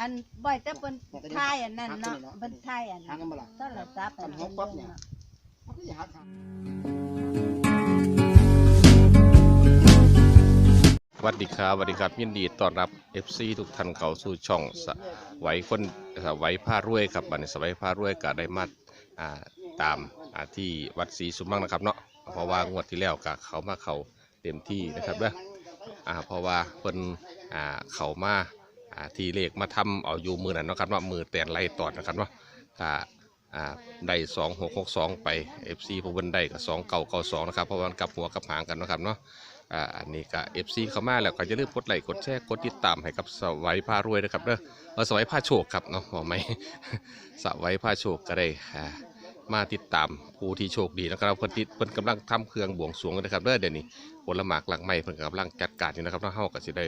อันบ่อยแต่เพิ่นทายอันนั้นเนาะเพิ่นทายอันหากันบ่ล่ะโทรศัพท์อันคันหกปั๊บเนี่ยมันก็สิหาทางสวัสดีครับสวัสดีครับยินดีต้อนรับ FC ทุกท่านเข้าสู่ช่องสะไหว้คนสะไหว้ผ้ารวยครับบัดนี้สะไหว้ผ้ารวยก็ได้มาอ่าตามอ่าที่วัดศรีสุมังนะครับเนาะเพราะว่างวดที่แล้วก็เขามาเขาเต็มที่นะครับเด้ออ่าเพราะว่าเพิ่นอ่าเขามาอ่า ที่เลขมาทำเอาอยู่มือนั่นนะครับเนามือแต่นไล่ตอดนะครับเนาะก็อ่าได้สองหกหกสองไป FC ผู้เพิ่นได้ก็สองเก่าเก่าสองนะครับเพราะว่ามันกลับหัวกลับหางกันนะครับเนาะอ่าอันนี้ก็ FC เข้ามาแล้วก็อย่าลืมกกดไลค์กดแชร์กดติดตามให้กับสวัยพารวยนะครับเด้อเออสวัยพาโชคครับเนาะบอกไหมสวัยพาโชคก็ได้อ่า มาติดตามผู้ที่โชคดีนะครับเพิ่นติดเพิ่นกำลังทำเครื่องบวงสรวงนะครับเด้อเดี๋ยวนี้ผลหมากหลังไม้เพิ่นกำลังจัดการอยู่นะครับเนาะเฮาก็สิได้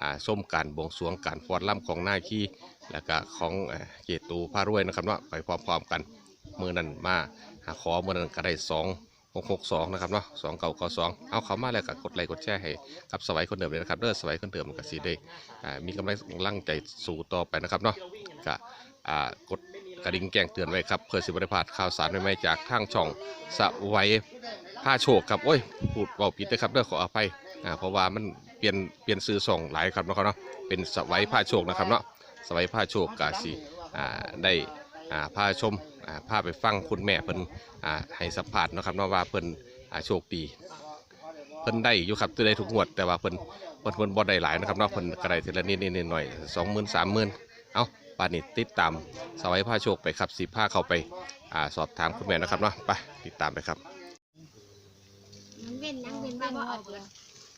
อ่าชมการบวงสรวงการฟอนล่ำของหน้าขี้แล้วก็ของเอ่อเจตูพารวยนะครับเนาะไปพร้อมๆกันมือนั้นมาหาขอมือนั้นก็ได้สองหกหกสองนะครับเนาะสองเก่าก่าสองเอาเขามาแล้วก็กดไลค์กดแชร์ให้กับสวัยคนเดิมเลยนะครับเด้อสวัยคนเดิมก็สีได้อ่ามีกำลังใจสู่ต่อไปนะครับเนาะก็อ่ากด กระดิ่งแจ้งเตือนไว้ครับเพื่อสิบริพลาดข่าวสารใหม่ๆจากทางช่องสวัยผ้าโชคครับโอ้ยพูดเบาผิดนะครับเด้อขออภัยอ่าเพราะว่ามันเปลี่ยนเปลี่ยนซื้อส่องหลายครับเนาะครับเนาะเป็นสวัยผ้าโชคนะครับเนาะสวัยผ้าโชคกาสีอ่าได้อ่าพาชมอ่าพาไปฟังคุณแม่เพิ่นอ่าให้สัมผัสนะครับเนาะว่าเพิ่นอ่าโชคดีเพิ่นได้อยู่ครับตัวได้ทุกงวดแต่ว่าเพิ่นเพิ่นเพิ่นบ่ได้หลายนะครับเนาะเพิ่นก็ได้ทีละนิดนิดหน่อยสองหมื่นสามหมื่นเอา ป่านนี้ติดตามสวัยผ้าโชคไปครับสีผ้าเข้าไปอ่าสอบถามคุณแม่นะครับเนาะไปติดตามไปครับมันเว้นยังเว้นว่าบ่เอาเบิด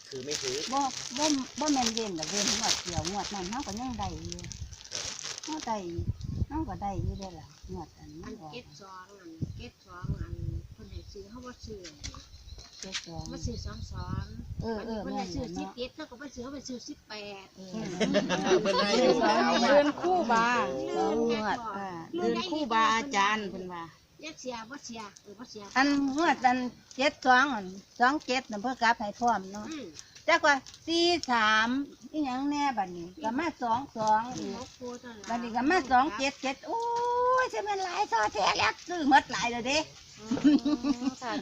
คือไม่ถือบ่บ่บ่แม่นเว้นดอกเว้นงวดเดียวงวดนั้นเฮาก็ยังได้อยู่เฮาได้เฮาก็ได้อยู่เด้อล่ะงวดอันอันั้นนออกเก็ดสองอันเก็ดสองอันเพิ่นให้ซื้อเฮาบ่ซื้อ เจ็ดสองมาซื้อสองสองเออเออเพิ่นแม่ให้นซื้อเนาะสิบเจ็ดเฮาก็บ่ซื้อเฮาไปซื้อสิบแปดเออเพิ่นให้อยู่แล้วเดือนคู่บาสองงวดอ่าเดือนคู่บาอาจารย์เพิ่นว่ายักเสียบ่เสียเออบ่เสียอันงวดอันเจ็ดสองอันสองเจ็ดน่ะเพิ่นกลับให้พร้อมเนาะอืม จักว่าสี่สามอีหยังแน่บัดนี้ก็มาสองสองอีกหกคู่นั่นล่ะบัดนี้ก็มาสองเจ็ดเจ็ดโอ้ยจะเป็นหลายซอแท้แล้วซื้อหมดหลายเลยเด้อืมค่ะ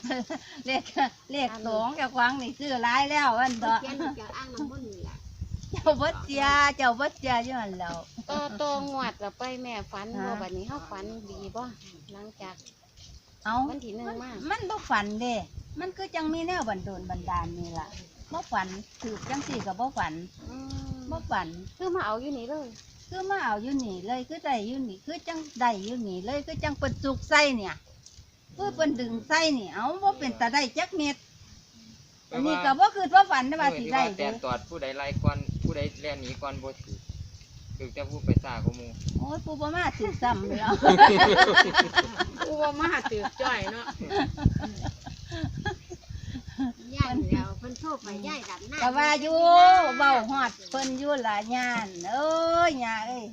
เลขเลขสองเจ้าขวางนี่ซื้อหลายแล้วอันเพิ่เดนอกเขียนจากอ่างน้ำมนต์นี่ล่ะเจ้าวัดเจียเจ้าวัดเจียอยู่นั่นแหล้วโตโตงวดแล้วไปแม่ฝันบ่บัดนี้เฮาฝันดีบ่หลังจากเอาวันที่หนึ่งมามันบ่ฝันเด้ มันคือจังมีแนวบันโดนบันดาลนี่ล่ะ บ่ฝันถือจังสี่ก็บ่ฝันอืมบ่ฝัน คือมาเอาอยู่นี่เลย คือมาเอาอยู่นี่เลยคือได้อยู่นี่คือจังได้อยู่นี่เลยคือจังเปิดสุกไส้เนี่ยคือเปิ้นดึงไส้นี่เอาบ่เป็นตาได้จักเม็ดอันนี้ก็บ่คือว่าฝันได้ว่าสิได้แต่เด้อตอดผู้ใดไล่ก่อนผู้ใดแล่นหนีก่อนบ่ถือถือแต่ผู้ไปซ่ากว่าหมู่โอ้ยปูบ่มาถือซ้ำแล้ว กูว่ามาตืบจ้อยเนาะ ย่ายแล้วเพิ่นโทรไปย่ายดับหน้าก็ว่าอยู่เว้าฮอดเพิ่นอยู่หลายยานเอ้ยยาเอ้ย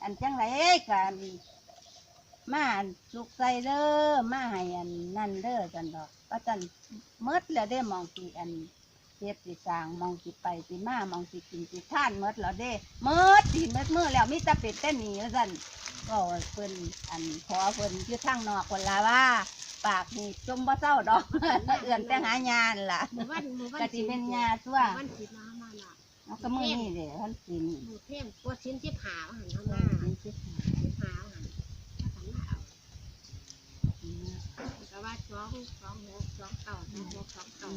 อันจังไรกันมาอันสุกใส่เด้อมาให้อันนั่นเด้อกันดอกว่าจันหมดแล้วได้มองสิอันเฮ็ดสิสางมองสิไปสิมามองสิกินสิท่านหมดแล้วเด้หมดสิหมดมือแล้วมีแต่เป็ดแต่หนีว่าซั่นก็เพิ่นอันขอเพิ่นอยู่ทางนอกคนละว่า ปากนี่จมบ่เศร้าดอก เอื่อนแต่หายานล่ะหมู่บ้านหมู่บ้านกะสิเป็นยาตัวหมู่บ้านสิมามาน่ะเอาก็มือนี่เด้ท่านกินหมู่เทพกว่าชิ้นที่ผาหันเข้าเอมาอกินสิที่ผาหันถ้าขันมาเอาแต่ว่าสองสองหกสองเก้าสองหกสองเก้า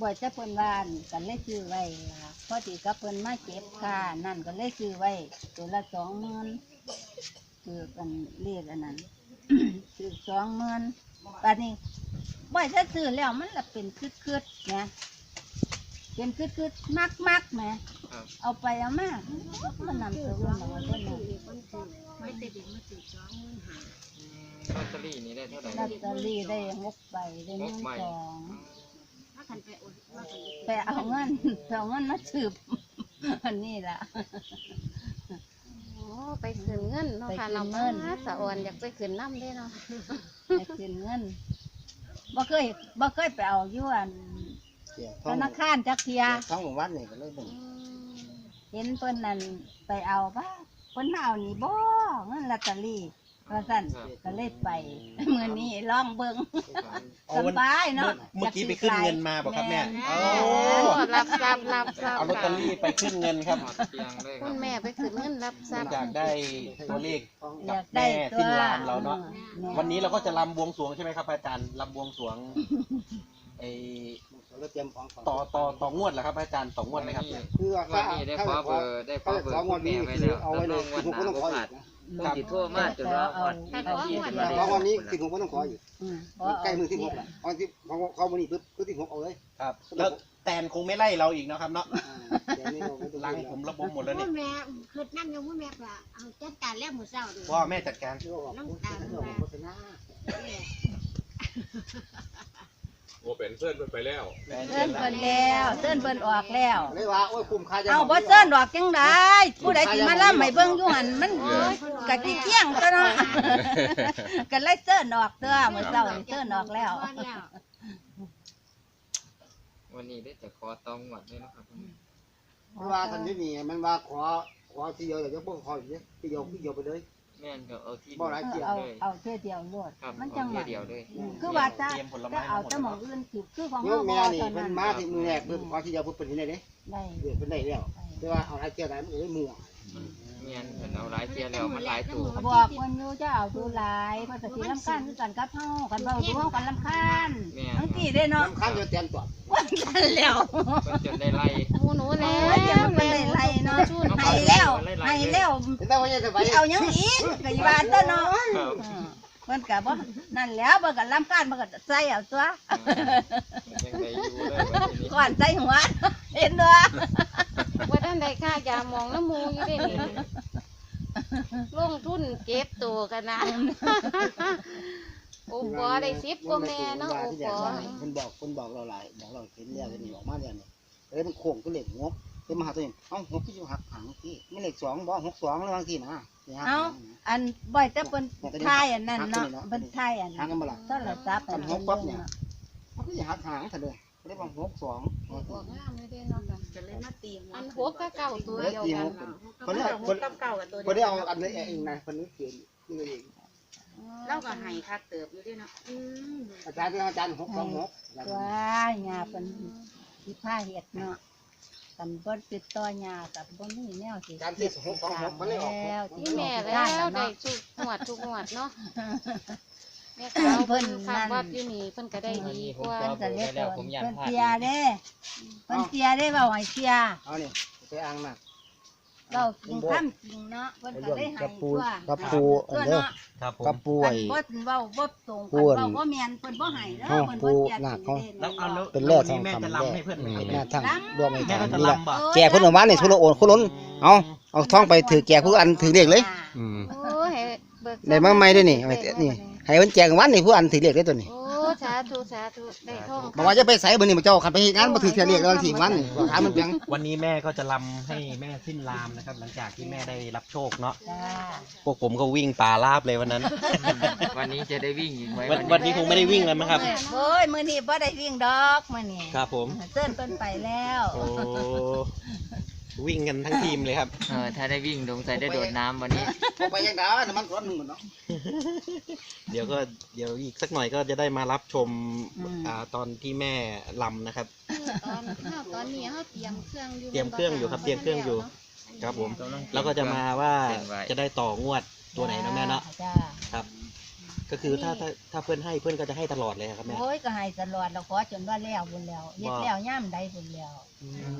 บ่จะเพิ่นว่าอั่นกันเลยซื้อไว้ล่ะพอดีกับเพิ่นมาเก็บค่านั่นก็เลยซื้อไว้ตัวละสองหมื่นคือกันเรียกอันนั้น ซื้อสองหมื่นบัดนี้บ่จะซื้อแล้วมันละเป็นคืดๆนะเป็นคืดๆมักๆแหมเอาไปเอามามันนำตัวเพิ่นเอาไว้เพิ่นถืน่ะอคนถือไม่แต่เด็กมาถือสองหมื่นหาลอตเตอรี่นี่ได้เท่าไหร่ลอตเตอรี่ได้หกใบได้หนึ่งสองถ้าขันไปอดว่าขันไปเอาเงินไปเอาเงินมาสืบอันนี้ล่ะโอ้ ไปขึ้นเงินเนาะค่ะไปขึ้เรานเงิมานสะออนอยากไปขึ้นน้ำได้เนาะไปคืนเงินบ่เคยบ่เคยไปเอาอยู่อันเสียธท้องนาคารจักเทียท้องหมู่บ้านนี่ก็เลยเป็นอืมเห็นเพิ่นนั่นไปเอาป่ะเพิ่นมาเอานี่บ่เงินลอตเตอรี่ ว่าซั่นก็เลยไปมื้อนี้ลองเบิ่งเอาสวันบายเนาะเมื่อกี้ไปขึ้นเงินมาบอกครับแม่นโอ้โอ้รับทรัพย์รับทรัพย์เอาลอตเตอรี่ไปขึ้นเงินครับหอดเตียงเลยคคุรับณแม่ไปขึ้นเงินรับทรัพย์อยากได้ตัวเลขอยากแม่ได้ตัวสิ้นลามเราเนาะแม่วันนี้เราก็จะรำบวงสรวงใช่ไหมครับอาจารย์รำบวงสรวงไอต่อต่อต่องวดเหรอครับอาจารย์ต่องวดไหมครับ คือว่าวันนี้ได้ขอเบอร์ได้ขอเบอร์คุณแม่ไว้แล้วเอาไว้เลยรับรองสิวันบหหกน้าก็ต้องขออีกนะ บ่พลาดต้องติดโทษมากจนว่าหอดถ้าขอหมด เพราะวันนี้สิบหกก็ต้องขออีกอืมใกล้มือสิบหกแหละเอาที่เขาเขาวันนี้ปุ๊บก็สิบหกเอาเลยครับ แล้วแตนคงไม่ไล่เราอีกเนาะครับเนาะเดี๋ยวนี้เราไม่ต้องลังผมระบบหมดแล้วพ่นี่อแม่คือนั่งอยู่พ่อแม่ก็เอาจัดการแล้วมื้อเช้าดิพ่อแม่จัดการ น้ำตาลมา โฆษณา โอ้เป็นเพื่อนไปแล้วเซิ้นเพิ่นแล้วเซิ้นเพิ่นออกแล้ว เลยว่าโอ้ยคุ้มค่าจะเอาบ่เซิ้นดอกจังได๋ผู้ใดสิมาล่ำให้เบิ่งอยู่หั่นมันกะสิเที่ยงตัวเนาะก็เลยเซิ้นออกเด้อมื้อเช้านี่เซิ้นออกแล้ว วันนี้ได้แต่ขอตองหวัดเลยนะครับว่าทันทีนี่มันว่าขอขอทีเดียวแต่จะพวกขออีกเนี่ยทีเดียวทีเดียวไปเลย แม่นก็เอาที่บ่หลายเที่ยวเอาเลยเอาเทื่อเดียวโลดครับมันจังหเอาวะเดียวเลยคือว่าจะเตรียมผลไม้จะเอามาหมดแต่หมองอื่นสิคือของโยเฮามบ่แม่นี่ตอนเพิ่นั้นนมาที่มือแรกเพิ่นขอทีเดียวเพิ่นเป็นยังไงเด้ได้เดือดเพิ่นได้แล้วแต่ว่าเอาหลายเที่ยวหลายมันเลยมั่ว แม่นเพิ่นเอาหลายเที่ยวแล้วมันหลายตู้บอกเพิ่นอยู่จะเอาดูหลายเพราะสิรำคาญคือกันกับเฮากันเว้าดูเฮากันรำคาญแม่นทั้งที่ได้เนาะน้ำข้างจะเตรียมตัวว่ากันแล้วเพิ่นจนได้ไล่หมูหนูโอ้แล้วยจะมันเป็นไรเนาะให้แล้วให้แล้วแต่ว่าจะไปสิเอาหยังอีกก็อย่าว่าแต่เนาะครับอืมเพิ่นก็บ่นั่นแหล้วเพิ่นก็รำคาญเพิ่นก็ใส่เอาตัว ยังได้อยู่เลยวันนี้ก่อนใส่หัว เห็นเด้อ ว่าท่านใดค่ายามองน้ำมูอยู่ได้นี่ลงทุนเก็บตัวกันนะโอ้ปอได้สิบกว่าแม่เนาะโอ้ปอคนบอกคนบอกเราหลายบอกเราเห็นแล้วนี่ออกมาแล้วนี่เลยมันโค้งก็เหล็กงกเป็นมาหาตัวเองเอ้าหกที่อยู่หักหังที่ไม่เหล็กสองบอกหกสองแล้วบางทีนะเอาอันบ่อยแต่เพิ่นทายอันนั้นเนาะเพิ่นทายอันหันั้งนกันมาละโทรศัพท์อันหกปั๊บเนี่ยมันก็อย่าหักหางเถอะเลย เรียกว่าหกสองออกงามเลยเด้เนาะค่ะจะเลยมาตีหัวอันหัวก็เก่าตัวเดียวกันคนนี้คนคนนี้เอาอันนี้เองนะคนนี้เขียนนี่เองเราก็ให้คักเติบอยู่ด้วยเนาะอืมอาจารย์อาจารย์หกสองหกว้าหญ้าเป็นสิพาเฮ็ดเนาะกันบ่ติดต่อหญ้ากับบ่มีแนวสิอาจารย์ที่หกสองหกมันเลยออกแล้วนี่แม่แล้วได้ทุกหวดทุกหวดเนาะ แม่ขาวเพิ่นคำวัดอยู่นี่เพิ่นก็ได้ดีกว่าเพิ่นก็เรียกว่าเพิ่นเสียเด้เพิ่นเสียเด้เว้าให้เสียเอาเนี่ยใช้อ่างน่ะเว้าจริงทำจริงเนาะเพิ่นก็ได้ให้ตัวกับปูอันตัวเด้อเนาะครับผมกับปูคัไอ้นบ่เว้าบ่ตรงกันปูอันเว้าบ่แม่นเพิ่นบ่ให้เด้อเอ้าเพิ่นปูบ่เสียหนักจริเขางแล้วเอาแล้วเป็นแร่ทวัองแม่คำจะแร่รำให้เพื่อนไหมครับหน้าทั้งรวมไอ้แม่ทางก็จะนี่แหละรำบ่แก่เพิ่นเอามาในทุรโอนคุล้นเอาเอาท้องไปถือแก่ผู้อันถือเลขเลยอืมโอ้ให้เบิกได้มาใหม่ด้วยนี่เอาไปเตะนี่ ให้เพิ่นแจกวันนี่ผู้อันถือเลขได้ตัวนี้โอ้สาธุสาธุได้ท่องบอกว่าจะไปใส่เบอร์นี่มาเจ้าขันไปเฮ็ดงานบ่ถือแค่เลขแล้วทีวันนี่บอกถามมันเพียงวันนี้แม่ก็จะรำให้แม่สิ้นลามนะครับ หลังจากที่แม่ได้รับโชคเนาะจ้าพวกผมก็วิ่งป่าราบเลยวันนั้น วันนี้จะได้วิ่งอีกไหมวันวันนี้คงไม่ได้วิ่งแล้วมั้งครับ โอ้ยมื้อนี้บ่ได้วิ่งดอกมื้อนี้ครับผม เซิ้นเพิ่นไปแล้ว โอ้ วิ่งกันทั้งทีมเลยครับ เออถ้าได้วิ่งสงสัยได้โดดน้ำวันนี้ไปยังดาน้ำมันร้อนหนึงหมดเนาะ เดี๋ยวก็เดี๋ยวอีกสักหน่อยก็จะได้มารับชมอ่าตอนที่แม่ลำนะครับ ตอนเฮาตอนนี้เฮาเตรียมเครื่องอยู่เตรียมเครื่องอยู่ครับเตรียมเครื่องอยู่ ครับผม แล้วก็จะมาว่าจะได้ต่องวดตัวไหนนะแม่เนาะ จ้าครับ ก็คือถ้าถ้าถ้าเพื่อนให้เพื่อนก็จะให้ตลอดเลยครับแม่ โอ้ยก็ให้ตลอดเราขอจนว่าแล้วบุญแล้วเฮ็ดแล้วย่ามใดบุญแล้ว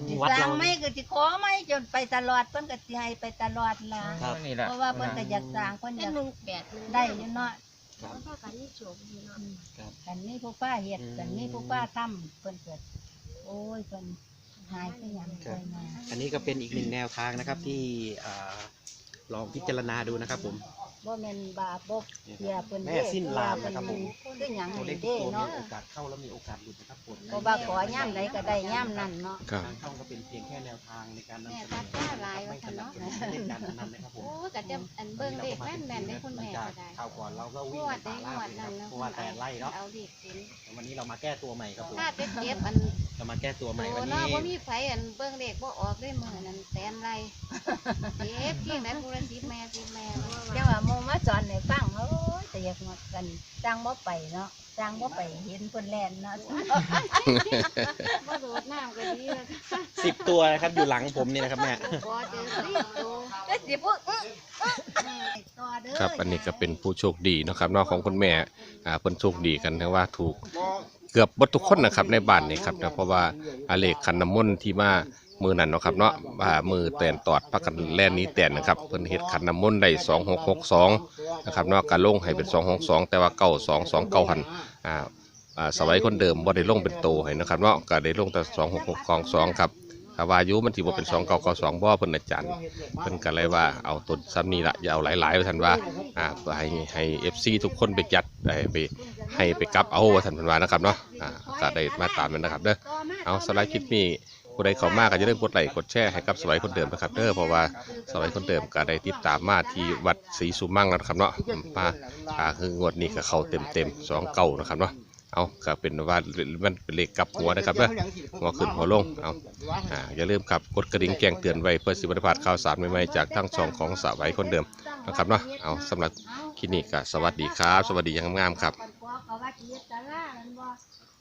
สิวัดสร้างเราไม่ก็สิขอไม่จนไปตลอดเพิ่นก็สิให้ไปตลอดล่ะครับ นี่แหละเพราะว่าเพิ่นก็อยากสร้างเพิ่นอเป็ยานกหนึ่งแปดหนึ่งได้อยู่เนาะครับพ่อกันนี่โฉมอยู่เนาะกันมีผู้ป้าเฮ็ดอืมกันมีผู้ป้าทำเพิ่นเกิด โอ้ยเพิ่นหายไปหยังครัไปบมาอันนี้ก็เป็นอีกหนึ่งแนวทางนะครับที่อ่าลองพิจารณาดูนะครับผม บ่แม่นบาปบ่เสียเพิ่นแม่สิ้นลามนะครับผม คือหยังตัวเลนี่ขทุกเด้ตัวมีเนาะโอกาสเข้าแล้วมีโอกาสหลุดนะครับผมเพราะว่าขอย่ามใดก็ได้ย่ามนั้นเนาะ ครับ ทางช่องก็เป็นเพียงแค่แนวทางในการนำแม่เสนตัอดป้าหลายไม่ว่าสซั่นนับเนาะสนุนเล่นการพนันนะครับผม โอ้ก็จะอันเบิ่งเลขแม่นแม่นๆได้คุณแม่หลัก็งได้จากข่าวก่อนเราก็งวิ่งวดได้ป่างวลาดบเลยนั้นครับเนาะเพราะว่าแต่ไล่เนาะเอาเด็กสินวันนี้เรามาแก้ตัวใหม่ครับผม ถ้าเจ็บเจ็บอัน เรามาแก้ตัวใหม่โตวันเนาะนี้บ่มีไฟอันเบิ่งเลขบ่ออกได้มื้อนั้นแสนไรเจ็บเพียงได้ผู้ละสิบแม่สิบแม่เพราะจัว่างว่าหมู่มาสอนให้ฟังโอ้ยแต่อยากมากันจ้างบ่ไปเนาะจ้างบ่ไปเห็นเพิ่นแล่นเนาะบ่โดดน้ำก็ดีแล้วค่ะสิบตัวนะครับอยู่หลังผมนี่นะครับแม่บ่เจอสิโตเอ้ยสิพูดอื้ออื้อต่อเด้อครับอันนี้ก็เป็นผู้โชคดีเนาะครับเนอกของคุณแม่อ่าเพิ่นโชคดีกันทั้งว่าถูก เกือบหมดทุกคนนะครับในบ้านนี่ครับนะเพราะว่าอาเลขขันน้ำมนต์ที่มามือนั่นเนาะครับเนาะว่ามือแตนตอดพักกันแล่นนี้แตนนะครับเพิ่นเฮ็ดขันน้ำมนต์ได้2662นะครับเนาะการลงให้เป็น262แต่ว่า9229หันอ่าอ่าสวัยคนเดิมบ่ได้ลงเป็นโตให้นะครับเนาะก็ได้ลงแต่2662ครับถ้าว่าอายุมันสิบ่เป็น2992บ่เพิ่นอาจารย์เพิ่นก็เลยว่าเอาต้นซ้ำนี้ละอย่าเอาหลายๆว่าท่านว่าอ่าเพื่อให้ให้เอฟซีทุกคนไปจัด ให้ไปให้ไปกลับเอาว่าท่านเพิ่นวานะครับเนาะอ่าก็ได้มาตามนั้นนะครับเด้อเอาสไลด์คลิปนี้ผู้ใดเข้ามาก็จะได้กดไลค์กดแชร์ให้กับสไลด์คนเดิมนะครับเด้อเพราะว่าสไลด์คนเดิมก็ได้ติดตามมาที่วัดศรีสุมั่งแล้วนะครับเนาะมาอ่าคืองวดนี้ก็เข้าเต็มๆสองเก้านะครับเนาะเอาก็เป็นว่ามันเป็นเลขกลับหัวนะครับเด้อหัวขึ้นหัวลงเอาอ่าอย่าลืมครับกดกระดิ่งแจ้งเตือนไว้เพื่อสิบริพลาดข่าวสารใหม่ๆจากทั้งช่องของสาวไว้คนเดิมนะครับเนาะเอาสำหรับ คลินิกก็สวัสดีครับ สวัสดีอยังงามๆครับมันกว่าเขาว่าสิเฮ็ดตามันบ่